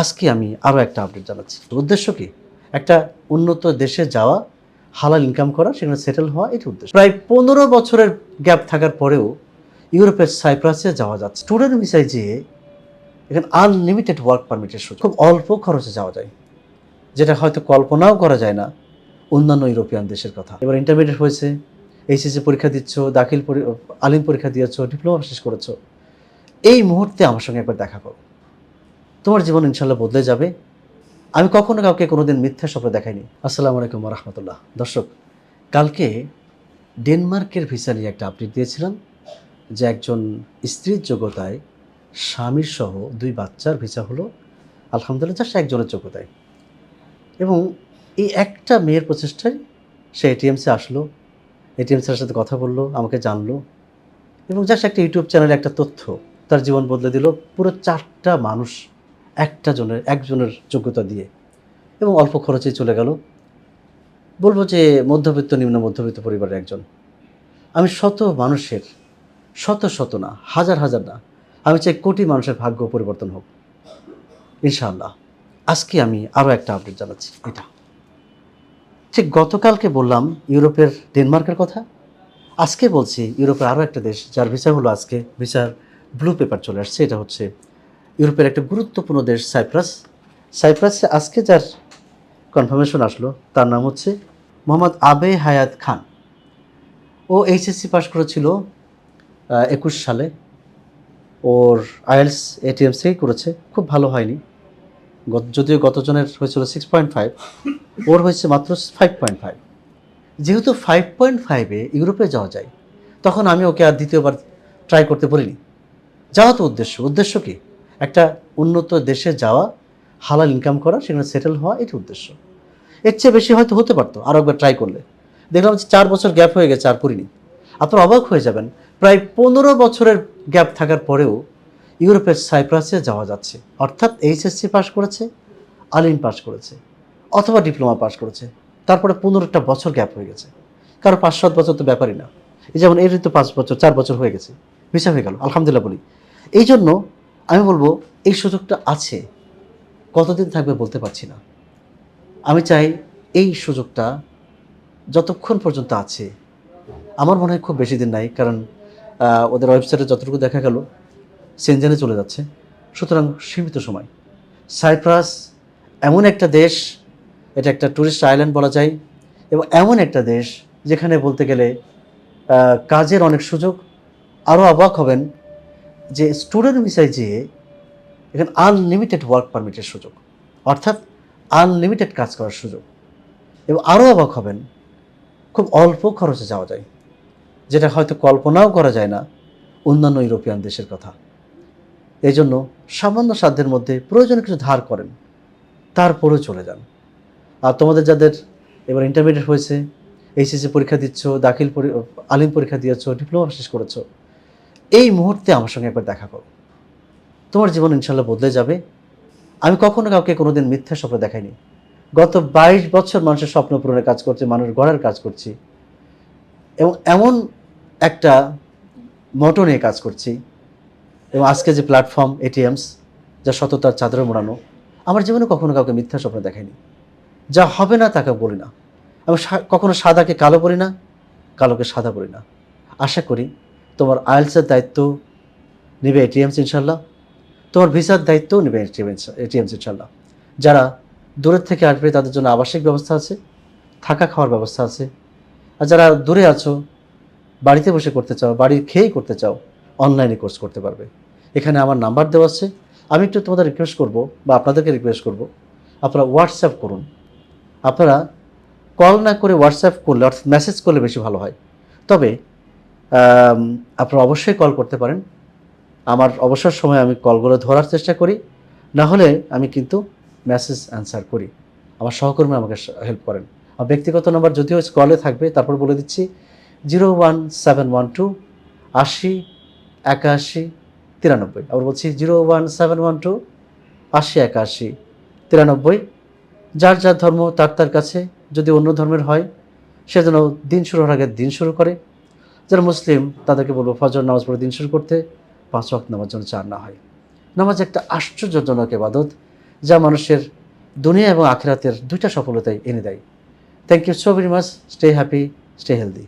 আজকে আমি আরও একটা আপডেট জানাচ্ছি। উদ্দেশ্য কি? একটা উন্নত দেশে যাওয়া, হালাল ইনকাম করা, সেখানে সেটেল হওয়া, এটা উদ্দেশ্য। প্রায় পনেরো বছরের গ্যাপ থাকার পরেও ইউরোপের সাইপ্রাসে যাওয়া যাচ্ছে। স্টুডেন্ট ভিসায় যেয়ে এখানে আনলিমিটেড ওয়ার্ক পারমিটের সুযোগ। খুব অল্প খরচে যাওয়া যায়। যেটা হয়তো কল্পনাও করা যায় না অন্যান্য ইউরোপিয়ান দেশের কথা। এবার ইন্টারমিডিয়েট হয়েছে এইচএসসি পরীক্ষা দিচ্ছ, দাখিল আলিম পরীক্ষা দিয়েছ ডিপ্লোমা শেষ করেছ। এই মুহূর্তে আমার সঙ্গে একবার দেখা করো। তোমার জীবন ইনশাল্লাহ বদলে যাবে। আমি কখনো কাউকে কোনোদিন মিথ্যা স্বপ্ন দেখাইনি। আসসালামু আলাইকুম রহমতুল্লাহ। দর্শক, কালকে ডেনমার্কের ভিসা নিয়ে একটা আপডেট দিয়েছিলাম, যে একজন স্ত্রীর যোগ্যতায় স্বামীর সহ দুই বাচ্চার ভিসা হলো। আলহামদুলিল্লাহ, জাস্ট একজনের যোগ্যতায়। এবং এই একটা মেয়ের প্রচেষ্টায় সে এটিএমসে আসলো এটিএম স্যারের সাথে কথা বলল, আমাকে জানলো এবং জাস্ট একটা ইউটিউব চ্যানেলে একটা তথ্য তার জীবন বদলে দিল। পুরো চারটা মানুষ একটা জনের, একজনের যোগ্যতা দিয়ে। এবং অল্প খরচে চলে গেল। বলব যে মধ্যবিত্ত, নিম্ন মধ্যবিত্ত পরিবারের একজন। আমি শত মানুষের, শত শত না, হাজার হাজার না, আমি চাই কোটি মানুষের ভাগ্য পরিবর্তন হোক। ইনশাআল্লাহ। আজকে আমি আরও একটা আপডেট জানাচ্ছি। এটা। ঠিক গতকালকে বললাম ইউরোপের ডেনমার্কের কথা। আজকে বলছি ইউরোপের আরও একটা দেশ, যার ভিসা হলো আজকে ভিসার ব্লু পেপার চলে আসছে। এটা হচ্ছে ইউরোপের একটা গুরুত্বপূর্ণ দেশ সাইপ্রাস। সাইপ্রাসে আজকে যার কনফার্মেশন আসলো, তার নাম হচ্ছে মোহাম্মদ আবে হায়াত খান। ও এইচএসসি পাশ করেছিল একুশ সালে। ওর আইএলস এটিএমসি করেছে, খুব ভালো হয়নি। যদিও গতজনের হয়েছিল সিক্স পয়েন্ট ফাইভ ওর হয়েছে মাত্র ফাইভ পয়েন্ট ফাইভ যেহেতু ফাইভ পয়েন্ট ফাইভে ইউরোপে যাওয়া যায়, তখন আমি ওকে আর দ্বিতীয়বার ট্রাই করতে বলিনি। যাওয়া তো উদ্দেশ্য উদ্দেশ্য কি? একটা উন্নত দেশে যাওয়া, হালাল ইনকাম করা, সেখানে সেটেল হওয়া, এটা উদ্দেশ্য। এর চেয়ে বেশি হয়তো হতে পারতো আরও একবার ট্রাই করলে। দেখলাম যে চার বছর গ্যাপ হয়ে গেছে আর করিনি। আপনার অবাক হয়ে যাবেন, প্রায় পনেরো বছরের গ্যাপ থাকার পরেও ইউরোপের সাইপ্রাসে যাওয়া যাচ্ছে। অর্থাৎ এইচএসসি পাশ করেছে, আলিম পাশ করেছে, অথবা ডিপ্লোমা পাশ করেছে। তারপরে পনেরোটা বছর গ্যাপ হয়ে গেছে। কারও পাঁচ সাত বছর তো ব্যাপারই না। এই যেমন এর তো পাঁচ বছর, চার বছর হয়ে গেছে। ভিসা হয়ে গেল, আলহামদুলিল্লাহ বলি। এই জন্য আমি বলব, এই সুযোগটা আছে। কতদিন থাকবে বলতে পারছি না। আমি চাই এই সুযোগটা যতক্ষণ পর্যন্ত আছে। আমার মনে হয় খুব বেশি দিন নাই, কারণ ওদের ওয়েবসাইটে যতটুকু দেখা গেল সেনজেনে চলে যাচ্ছে। সুতরাং সীমিত সময়। সাইপ্রাস এমন একটা দেশ, এটা একটা ট্যুরিস্ট আইল্যান্ড বলা যায়, এবং এমন একটা দেশ যেখানে বলতে গেলে কাজের অনেক সুযোগ আরও অবাক হবেন যে স্টুডেন্ট ভিসায় যেয়ে এখানে আনলিমিটেড ওয়ার্ক পারমিটের সুযোগ, অর্থাৎ আনলিমিটেড কাজ করার সুযোগ। এবং আরও অবাক হবেন, খুব অল্প খরচে যাওয়া যায়, যেটা হয়তো কল্পনাও করা যায় না অন্যান্য ইউরোপিয়ান দেশের কথা। এই জন্য সামান্য সাধ্যের মধ্যে প্রয়োজনে কিছু ধার করেন, তারপরেও চলে যান। আর তোমাদের যাদের এবার ইন্টারমিডিয়েট হয়েছে এইচএসসি পরীক্ষা দিচ্ছ, দাখিল আলিম পরীক্ষা দিয়েছ ডিপ্লোমা শেষ করেছ এই মুহূর্তে আমার সঙ্গে একবার দেখা করো। তোমার জীবন ইনশাল্লাহ বদলে যাবে। আমি কখনো কাউকে কোনোদিন মিথ্যা স্বপ্ন দেখাইনি। গত বাইশ বছর মানুষের স্বপ্ন পূরণের কাজ করছি, মানুষ গড়ার কাজ করছি। এবং এমন একটা মোটো নিয়ে কাজ করছি। এবং আজকে যে প্ল্যাটফর্ম এটিএমস যা সততার চাদরে মোড়ানো, আমার জীবনে কখনো কাউকে মিথ্যা স্বপ্ন দেখাইনি। যা হবে না তাকে বলি না। আমি কখনো সাদাকে কালো বলি না, কালোকে সাদা বলি না। আশা করি তোমার আয়েলসের দায়িত্ব নেবে এটিএমস ইনশাল্লাহ তোমার ভিসার দায়িত্বও নেবে এটিএমস ইনশাল্লাহ যারা দূরের থেকে আসবে, তাদের জন্য আবাসিক ব্যবস্থা আছে, থাকা খাওয়ার ব্যবস্থা আছে। আর যারা দূরে আছো, বাড়িতে বসে করতে চাও বাড়ি খেয়েই করতে চাও, অনলাইনে কোর্স করতে পারবে। এখানে আমার নাম্বার দেওয়া আছে। আমি একটু তোমাদের রিকোয়েস্ট করব, বা আপনাদেরকে রিকোয়েস্ট করব, আপনারা হোয়াটসঅ্যাপ করুন। আপনারা কল না করে হোয়াটসঅ্যাপ করলে, অর্থাৎ মেসেজ করলে বেশি ভালো হয়। তবে আপনারা অবশ্যই কল করতে পারেন। আমার অবসর সময় আমি কলগুলো ধরার চেষ্টা করি। না হলে আমি কিন্তু মেসেজ অ্যান্সার করি। আমার সহকর্মী আমাকে হেল্প করেন। আমার ব্যক্তিগত নাম্বার যদিও কলে থাকবে, তারপর বলে দিচ্ছি zero one seven one two আশি, একাশি, তিরানব্বই। আবার বলছি zero one seven one two আশি, একাশি, তিরানব্বই। যার যার ধর্ম, তার তার কাছে যদি অন্য ধর্মের হয়, সে যেন দিন শুরু হওয়ার আগে দিন শুরু করে। যারা মুসলিম, তাদেরকে বলব ফজর নামাজ পড়ে দিন শুরু করতে, পাঁচ ওয়াক্ত নামাজ যেন চার না হয়। নামাজ একটা আশ্চর্যজনক এবাদত যা মানুষের দুনিয়া এবং আখেরাতের দুইটা সফলতাই এনে দেয়। Thank you so very much stay happy stay healthy